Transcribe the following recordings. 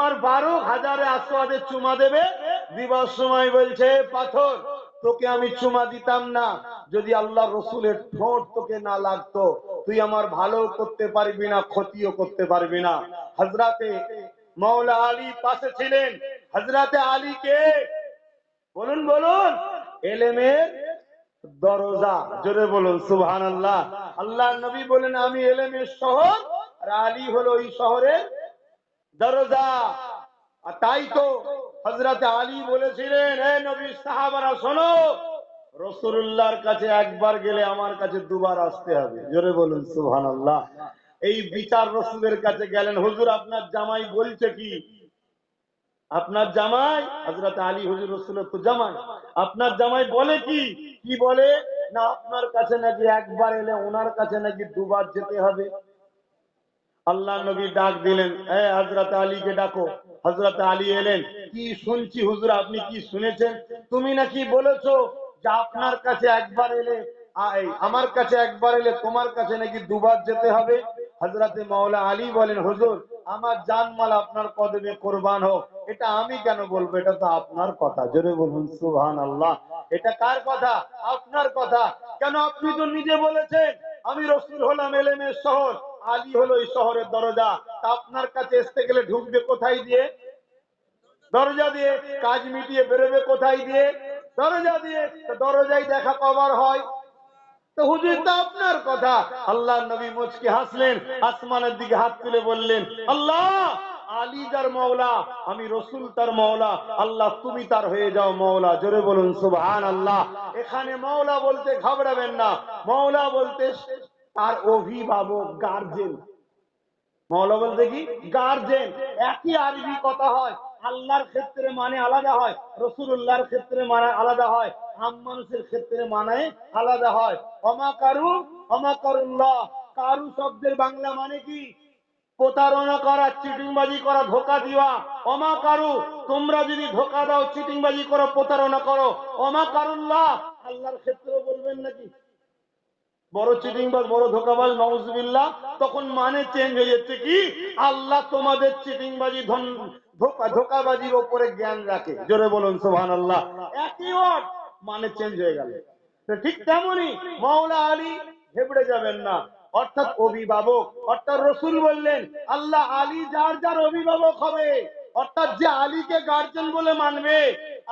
তোমার ফারুক হাজারে আসওয়াদে চুমা দেবে। দিবার সময় বলছে, পাথর, তোকে আমি চুমা দিতাম না। যদি আল্লাহ রসুলের ঠোঁট তোকে না লাগতো, তুই আমার ভালো করতে পারবি না, ক্ষতিও করতে পারবি না। হজরাতে মৌলা আলী পাশে ছিলেন। হজরাতে আলী কে? বলুন বলুন। এলেমের দরজা। জোরে বলুন সুবহান আল্লাহ আল্লাহ নবী বলেন, আমি এলেমের শহর আর আলী হলো ওই শহরের দরজা। আর তাই তো হজরত আলী বলেছিলেন, হে নবী, সাহাবারা, শোনো রসুল্লাহর কাছে একবার গেলে আমার কাছে দুবার আসতে হবে। জোরে বলুন আল্লাহ এই বিচার রসুলের কাছে গেলেন। হুজুর, আপনার জামাই বলছে কি? আপনার জামাই? হজরত আলী, হুজুর, রসুলের তো জামাই। আপনার জামাই বলে কি? কি বলে? না, আপনার কাছে নাকি একবার এলে ওনার কাছে নাকি দুবার যেতে হবে। আল্লাহ নবী ডাক দিলেন, এ হজরত আলীকে ডাকো। হজরত আলী এলেন, কি শুনছি হুজুর, আপনি কি শুনেছেন? তুমি নাকি বলেছ যে আপনার কাছে একবার এলে আমার কাছে একবার এলে তোমার কাছে নাকি দুবার যেতে হবে? হজরতে মাওলা আলী বলেন, হুজুর, আমার জানমাল আপনার কদমে কোরবান হোক। এটা আমি কেন বলব? এটা তো আপনার কথা। জোরে বলুন সুবহান আল্লাহ এটা কার কথা? আপনার কথা। কেন আপনি তো নিজে বলেছেন, আমি রসুল হলাম এলেমের শহর। আলী হলো এই শহরের দরজা। তা আপনার কাছে আসতে গেলে ঢুকবে কোথায় দিয়ে? দরজা দিয়ে কাজ মিটিয়ে বেরোবে কোথায় দিয়ে? দরজা দিয়ে দরজায় দেখা কবার হয়। আপনার কথা। আল্লাহ নবী হাসলেন, আসমানের দিকে হাত তুলে বললেন, আল্লাহ, আলী যার মৌলা আমি রসুল তার মৌলা আল্লাহ তুমি তার হয়ে যাও মৌলা জোরে বলুন আল্লাহ এখানে মৌলা বলতে ঘাবড়াবেন না। মৌলা বলতে তার অভিভাবক গার্জেন মৌলা বলতে কি গার্জেন একই আরবি কথা হয়। আল্লাহর ক্ষেত্রে মানে আলাদা হয় রসুল্লাহর ক্ষেত্রে মানে আলাদা হয়, আম মানুষের ক্ষেত্রে মানে আলাদা হয়। অমাকারু অমাকারুল্লাহ কারু শব্দের বাংলা মানে কি? প্রতারণা করা, চিটিংবাজি করা, ধোকা দিওয়া। অমাকারু তোমরা যদি ধোকা দাও, চিটিংবাজি করো, প্রতারণা করো। অমাকারুল্লাহ আল্লাহর ক্ষেত্রে বলবেন নাকি? বড় চিটিংবাজ বড় ধোকাবাজ, নওয়াজবিল্লাহ, তখন মানে চেঞ্জ হয়ে যাচ্ছে কি? আল্লাহ তোমাদের চিটিংবাজি, ধন, ধোকা, ধোকাবাজির ওপরে জ্ঞান রাখে। জোরে বলুন সোহান আল্লাহ একই ওয়ার্ড মানে চেঞ্জ হয়ে গেল। ঠিক তেমনই মাওলা আলী হেবড়ে যাবেন না। অর্থাৎ অভিভাবক, অর্থাৎ রসুল বললেন, আল্লাহ আলী যার যার অভিভাবক হবে, অর্থাৎ যে আলীকে গার্জেন বলে মানবে,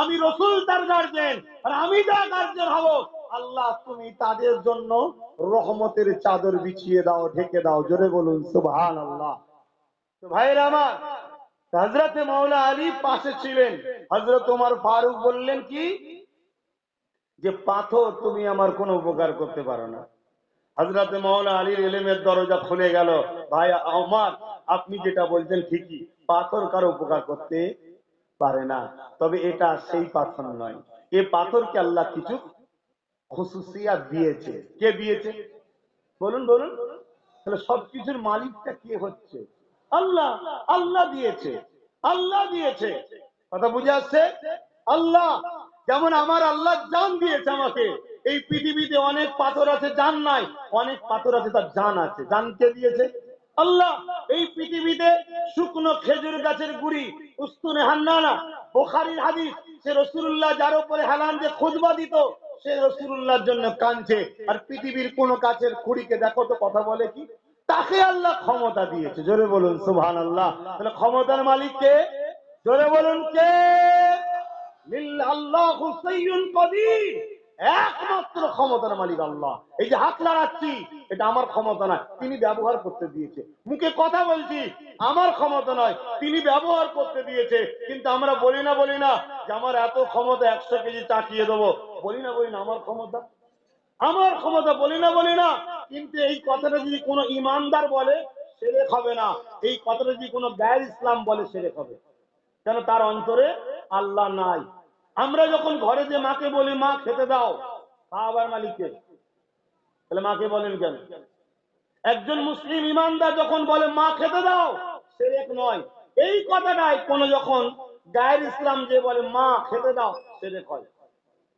আমি রসুল তার গার্জেন আর আমি যা গার্জেন হব আল্লাহ, তুমি তাদের জন্য রহমতের চাদর বিছিয়ে দাও, ঢেকে দাও। জোরে বলুন সুবহান আল্লাহ ভাইয়ের আমার হজরতে মৌলা আলী পাশে ছিলেন। হজরত তোমার ফারুক বললেন কি? যে, পাথর তুমি আমার কোনো উপকার করতে পারো না। হজরতে মৌলা আলীর এলেমের দরজা খুলে গেল। ভাই আমার আপনি যেটা বলছেন ঠিকই। পাথর কারও উপকার করতে পারে না। তবে এটা সেই পাথর নয়। এ পাথরকে আল্লাহ কিছু খুশুসিয়াত দিয়েছে। কে দিয়েছে? বলুন বলুন। তাহলে সবকিছুর মালিকটা কে হচ্ছে? আল্লাহ আল্লাহ দিয়েছে। আল্লাহ দিয়েছে। কথা বুঝে আসছে? আল্লাহ, যেমন আমার আল্লাহ জান দিয়েছে আমাকে। এই পৃথিবীতে অনেক পাথর আছে, জান নাই। অনেক পাথর আছে, তার জান আছে। জান কে দিয়েছে? আল্লাহ, এই পৃথিবীতে শুকনো খেজুর গাছের গুড়ি, উস্তুনে হান্নানা, বোখারির হাদিস, সে রসুল্লাহ যার উপরে হেলান যে খুদবা দিত সে রসুল্লাহর জন্য কাঁদছে। আর পৃথিবীর কোন কাছের খুঁড়িকে দেখো তো কথা বলে কি? তাকে আল্লাহ ক্ষমতা দিয়েছে। জোরে বলুন সুহান আল্লাহ তাহলে ক্ষমতার মালিক কে? জোরে বলুন কে? আল্লাহ হুসাইন কদির। একমাত্র ক্ষমতার মালিক আল্লাহ। এই যে হাত লাগাচ্ছি, এটা আমার ক্ষমতা নয়, তিনি ব্যবহার করতে দিয়েছে। মুখে কথা বলছি, আমার ক্ষমতা নয়, তিনি ব্যবহার করতে দিয়েছে। কিন্তু আমরা বলি না বলি না যে আমার এত ক্ষমতা একশো কেজি চাটিয়ে দেবো। বলি না বলি না, আমার ক্ষমতা। আমার ক্ষমতা বলি না বলি না। কিন্তু এই কথাটা যদি কোনো ইমানদার বলে সেরেক হবে না। এই কথাটা যদি কোনো গায়ের ইসলাম বলে সেরেক হবে। কেন তার অন্তরে আল্লাহ নাই। আমরা যখন ঘরে যে মাকে বলি, মা, খেতে দাও। খাওয়াবার মালিককে। তাহলে মাকে বলেন কেন? একজন মুসলিম ইমানদার যখন বলে, মা, খেতে দাও, সে এক নয়। এই কথাটাই কোন যখন গায়ের ইসলাম যে বলে, মা, খেতে দাও সেরেক হয়।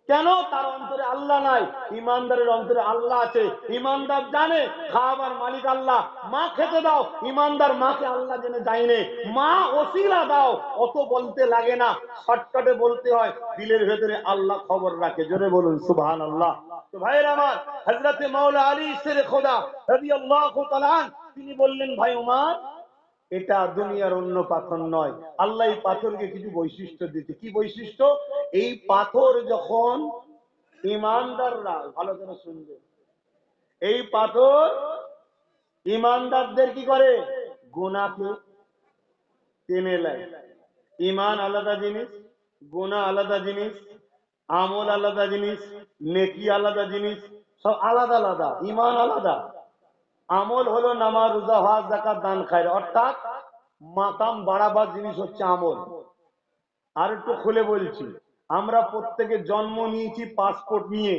কেন? তার অন্তরে আল্লাহ নাই ইমানদারের অন্তরে আল্লাহ আছে। ইমানদার জানে খাবার মালিক আল্লাহ। মা খেতে দাও ইমানদার মাকে আল্লাহ জেনে যায়নি। মা ওসিলা দাও অত বলতে লাগে না। শর্টকাটে বলতে হয় দিলের ভেতরে আল্লাহ খবর রাখে। জোরে বলুন সুবহান আল্লাহ ভাইয়ের আমার হজরতে মাওলা আলী ইসের খোদা তাআলা আন, তিনি বললেন ভাই উমার এটা দুনিয়ার অন্য পাথর নয়। আল্লাহ এই পাথরকে কিছু বৈশিষ্ট্য দিতে কি বৈশিষ্ট্য? এই পাথর যখন ইমানদাররা, ভালো করে শুনবে, এই পাথর ইমানদারদের কি করে? গুনাকে টেনে নেয়। ইমান আলাদা জিনিস, গুনাহ আলাদা জিনিস, আমল আলাদা জিনিস, নেকি আলাদা জিনিস, সব আলাদা আলাদা ইমান আলাদা। আমল হলো নামাজ, রোজা, হজ জাকাত দান খায় অর্থাৎ মাতাম বাড়াবার জিনিস হচ্ছে আমল। আর একটু খুলে বলছি, আমরা প্রত্যেকে জন্ম নিয়েছি পাসপোর্ট নিয়ে।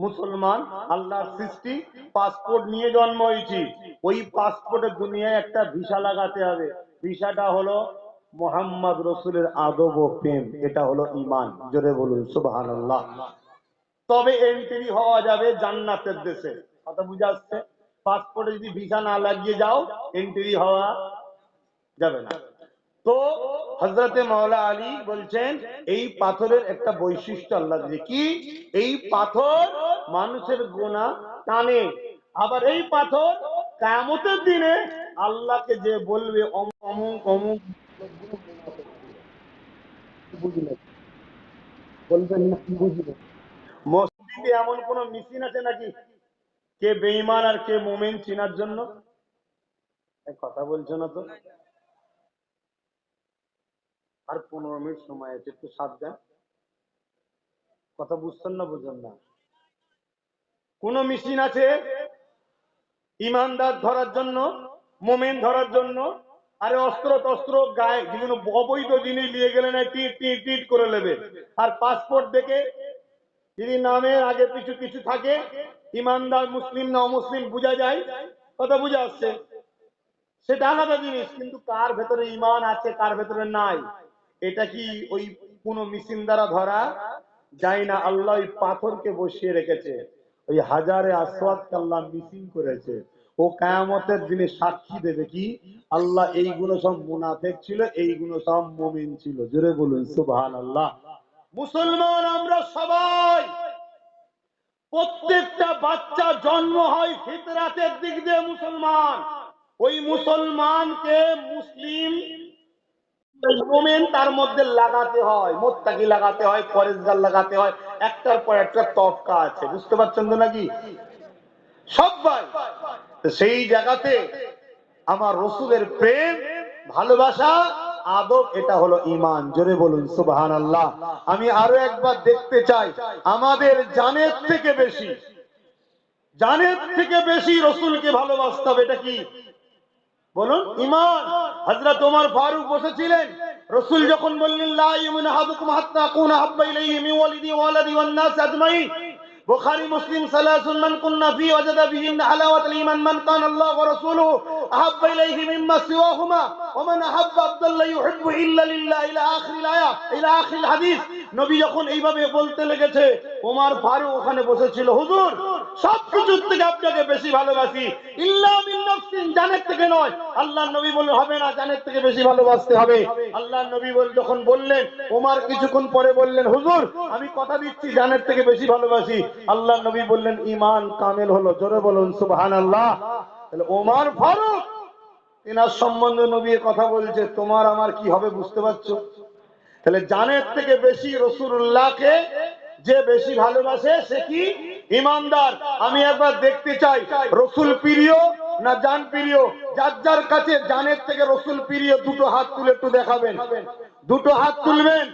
মুসলমান, আল্লাহর সৃষ্টি, পাসপোর্ট নিয়ে জন্ম হয়েছি। ওই পাসপোর্টের দুনিয়ায় একটা ভিসা লাগাতে হবে। ভিসাটা হলো মোহাম্মদ রসুলের আদব ও প্রেম। এটা হলো ইমান। জোরে বলুন, সুবহানাল্লাহ। তবে এন্ট্রি হওয়া যাবে জান্নাতের দেশে। কথা বুঝে আসছে? পাসপোর্টে যদি ভিসা না লাগিয়ে যাও এন্ট্রি হওয়া যাবে না। তো হজরতে মাওলা আলী বলছেন, এই পাথরের একটা বৈশিষ্ট্য আল্লাহ দিয়ে কি? এই পাথর মানুষের গোনা টানে। আবার এই পাথর কামতের দিনে আল্লাহকে যে বলবে, অমুক অমুক বুঝলেন বলবেন না। কি বুঝলেন মসজিদে এমন কোন মেশিন আছে নাকি? কে বেঈমান আর কে মোমেন চিনার জন্য? কথা বলছো না তো। আর পনেরো মিনিট সময় আছে, একটু সাথ দেন কথা বুঝছেন না, বুঝেন না। কোন মেশিন আছে? ইমানদার ধরার জন্য, মোমেন ধরার জন্য, আরে অস্ত্র টস্ত্র গায়ে বিভিন্ন অবৈধ জিনিস নিয়ে গেলে না টিট টিট টিট করে নেবে। আর পাসপোর্ট দেখে যদি নামের আগে কিছু কিছু থাকে ইমানদার মুসলিম না অমুসলিম বোঝা যায়? কথা বুঝে আসছে? সেটা আলাদা জিনিস, কিন্তু কার ভেতরে ইমান আছে, কার ভেতরে নাই? এটা কি ওই কোন মেশিন দ্বারা ধরা? যায় না, আল্লাহ ওই পাথরকে বসিয়ে রেখেছে। ওই হাজারে আসওয়াদ আল্লাহ মিসিং করেছে। ও কায়ামতের দিনে সাক্ষী দেবে কি? আল্লাহ এইগুলো সব মুনাফেক ছিল, এইগুলো সব মুমিন ছিল। জোরে বলুন সুবহান আল্লাহ মুসলমান আমরা সবাই প্রত্যেকটা বাচ্চা জন্ম হয় ফিতরাতের দিক দিয়ে মুসলমান। ওই মুসলমানকে মুসলিম তার মধ্যে লাগাতে হয়, মোত্তাকি লাগাতে হয় পরেজগার লাগাতে হয়, একটার পর একটা তফকা আছে। বুঝতে পারছেন তো নাকি? সবাই। সেই জায়গাতে আমার রসুলের প্রেম, ভালোবাসা আদব এটা হলো ইমান জোরে বলুন সুবহান আল্লাহ আমি আরও একবার দেখতে চাই, আমাদের জানের থেকে বেশি। জানের থেকে বেশি রসুলকে ভালোবাসতে হবে, এটা কি? বলুন ইমান হযরত ওমর ফারুক বসেছিলেন, রসুল যখন বললেন, লা ইউমিন আহাদুকুম হাত্তা আকুনা হাব্বা ইলাইহি মিন ওয়ালিদি ওয়ালাদি ওয়ান নাস আজমাইন। বুখারী, মুসলিম মান কুননা ফি ওয়াজাদা ঈমান, মান কান আল্লাহ ওয়া আহাব্বা ইলাইহি মিম্মা সিওয়াহুমা ওয়া মান আহাব্বা আব্দাল্লাহ ইউহিব্বু ইল্লা লিল্লাহ। ইলা আখিরিল ইলা আখিরিল হাদিস। নবী যখন এইভাবে বলতে লেগেছে ওমর ফারুক ওখানে বসেছিল, হুজুর, সবকিছুর থেকে আপনাকে বেশি ভালোবাসি। ইল্লা মিন নাফসিন জানের থেকে নয়। আল্লাহ নবী বললেন, হবে না, জানের থেকে বেশি ভালোবাসতে হবে। আল্লাহ নবী বল, যখন বললেন, ওমর কিছুক্ষণ পরে বললেন, হুজুর, আমি কথা দিচ্ছি, জানের থেকে বেশি ভালোবাসি। আল্লাহ নবী বললেন ইমান কামেল হলো। জোরে বলুন, সুবহানাল্লাহ। তাহলে ওমর ফারুক এনার সম্বন্ধে নবী কথা বলছে, তোমার আমার কি হবে বুঝতে পারছ? তাহলে জানের থেকে বেশি রসুল্লাহকে যে বেশি ভালোবাসে, সে কি? ইমানদার আমি একবার দেখতে চাই, রসুল প্রিয় না জান প্রিয়, যার যার কাছে জানের থেকে রসুল প্রিয়, দুটো হাত তুলে একটু দেখাবেন। দুটো হাত তুলবেন?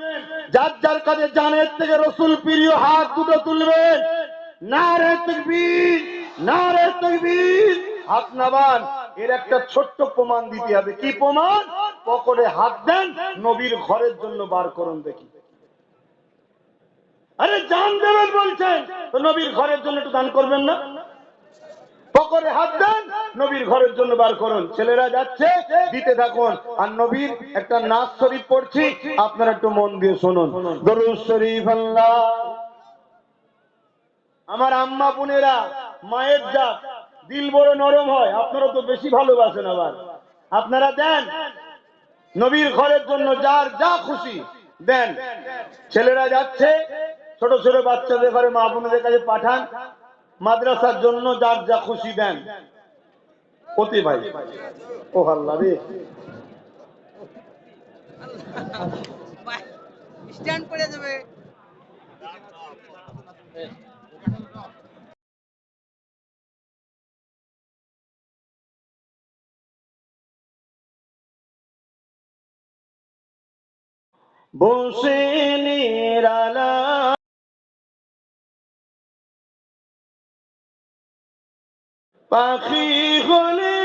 যার যার কাছে জানের থেকে রসুল প্রিয়, হাত দুটো তুলবেন? না রে না রে হাত এর একটা ছোট্ট প্রমাণ দিতে হবে। কি প্রমাণ? পকেটে হাত দেন, নবীর ঘরের জন্য বার করুন দেখি। আরে জান দেবেন বলছেন, তো নবীর ঘরের জন্য একটু দান করবেন না? পকরে হাত দেন, নবীর ঘরের জন্য বার করুন। ছেলেরা যাচ্ছে, দিতে থাকুন। আর নবীর একটা নাচ শরীফ পড়ছি, আপনারা একটু মন দিয়ে শুনুন। দরুদ শরীফ আল্লাহ। আমার আম্মা বোনেরা, মায়ের জাত, দিল বড় নরম হয়, আপনারা তো বেশি ভালোবাসেন আবার। আপনারা দেন, নবীর ঘরের জন্য যার যা খুশি দেন। ছেলেরা যাচ্ছে, ছোট ছোট বাচ্চাদের ঘরে মা বোনদের কাছে পাঠান। মাদ্রাসার জন্য যার যা খুশি দেন। অতি ভাই। ও আল্লাহ রে। স্ট্যান্ড করে দেবে বসে নিরালা পাখি হলে